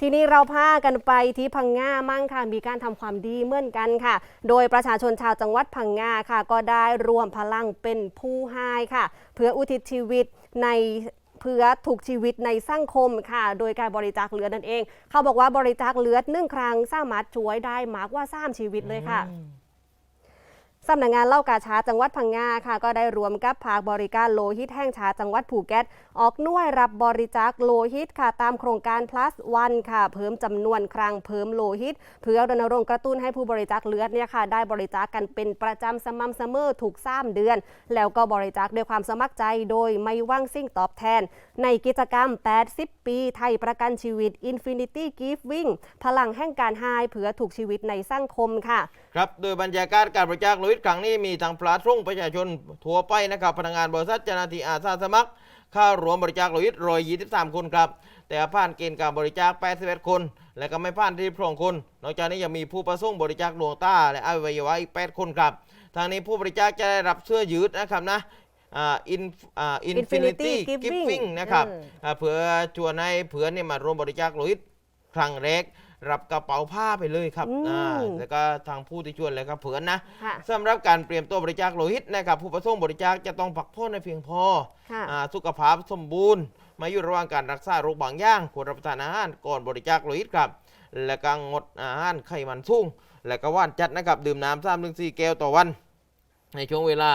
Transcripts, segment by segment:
ทีนี้เราพากันไปที่พังงามั่งค่ะมีการทำความดีเหมือนกันค่ะ โดยประชาชนชาวจังหวัดพังงาค่ะ ก็ได้รวมพลังเป็นผู้ให้ค่ะ เพื่ออุทิศชีวิตในเพื่อถูกชีวิตในสังคมค่ะ โดยการบริจาคเลือดนั่นเอง เขาบอกว่าบริจาคเลือดหนึ่งครั้งสามารถช่วยได้มากกว่าสามชีวิตเลยค่ะ สำนักงานเล่ากาชาจังหวัดพังงาค่ะ ก็ได้รวมกับภาคบริการโลหิตแห่งชาจังหวัดภูเก็ตออกน่วยรับบริจาคโลหิตค่ะ ตามโครงการ plus one ค่ะ เพิ่มจำนวนครั้งเพิ่มโลหิต เพื่อรณรงค์กระตุ้นให้ผู้บริจาคเลือดเนี่ยค่ะ ได้บริจาคกันเป็นประจำสม่ำเสมอถูกสามเดือน แล้วก็บริจาคด้วยความสมัครใจโดยไม่ว่างสิ่งตอบแทน ในกิจกรรม 80 ปี ไทยประกันชีวิต Infinity Giving พลังแห่งการให้เพื่อถูกชีวิตในสังคมค่ะ ครับโดยบรรยากาศการบริจาคโลหิตครั้งนี้มีทางพลาดรุ่งประชาชนทั่วไปนะครับพนักงานบริษัทเจ้าหน้าที่อาสาสมัครเข้ารวมบริจาคโลหิตรอย23คนครับแต่ผ่านเกณฑ์การบริจาค 81 คน และก็ไม่ผ่านที่พรองคน นอกจากนี้ยังมีผู้ประสงค์บริจาคดวงตาและอวัยวะอีก 8 คนครับ ทางนี้ผู้บริจาคจะได้รับเสื้อยืดนะครับนะอ่าอินอ่าอินฟินิตี้ Infinity กิฟ Giving ฟิงนะครับเอออ่าเพื่อชวนให้เพื่อนเนี่ยมาร่วมบริจาคโลหิต ครั้งแรก รับกระเป๋าผ้าไปเลยครับอืมอ่าแล้วก็ทางผู้ที่ชวนเลยครับเพื่อนนะค่ะสำหรับการเตรียมตัวบริจาคโลหิตนะครับผู้ประสงค์บริจาคจะต้องพักผ่อนให้เพียงพอค่ะอาสุขภาพสมบูรณ์มาอยู่ระหว่างการรักษาโรคบางอย่างควรรับประทานอาหารก่อนบริจาคโลหิตครับ และก็งดอาหารไขมันสูงและก็หว่านจัดนะครับดื่มน้ำสามถึงสี่แก้วต่อวัน ในช่วงเวลา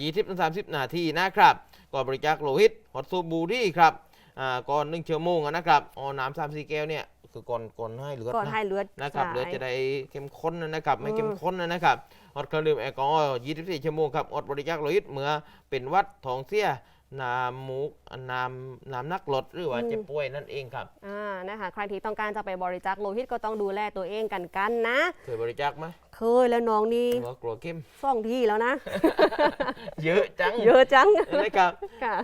ยี่สิบถึงสามสิบนาทีนะครับ ก่อนบริจาคโลหิตฮอตซูบบูรี่ครับอ่าก่อนหนึ่งชั่วโมงอะนะครับเอาน้ำสามสี่แก้วเนี่ย คือก่อนก่อนให้เลือดก่อนนะให้เลือดนะครับใช่เลือดจะได้เข้มข้นนะครับ ไม่อืมเข้มข้นนะครับอดเครื่องดื่มแอลกอฮอล์24 ชั่วโมงครับอดบริจาคโลหิตเมื่อเป็นหวัดท้องเสียน้ำมูกน้ำน้ำนักลดหรือว่าเจ็บป่วยนั่นเองครับอ่านะคะใครที่ต้องการจะไปบริจาคโลหิตก็ต้องดูแลตัวเองกันกันนะ เคยบริจาคไหมเคยแล้วน้องนี่หรือว่ากลัวเข้มสองที่แล้วนะ เยอะจัง เยอะจังนะครับค่ะ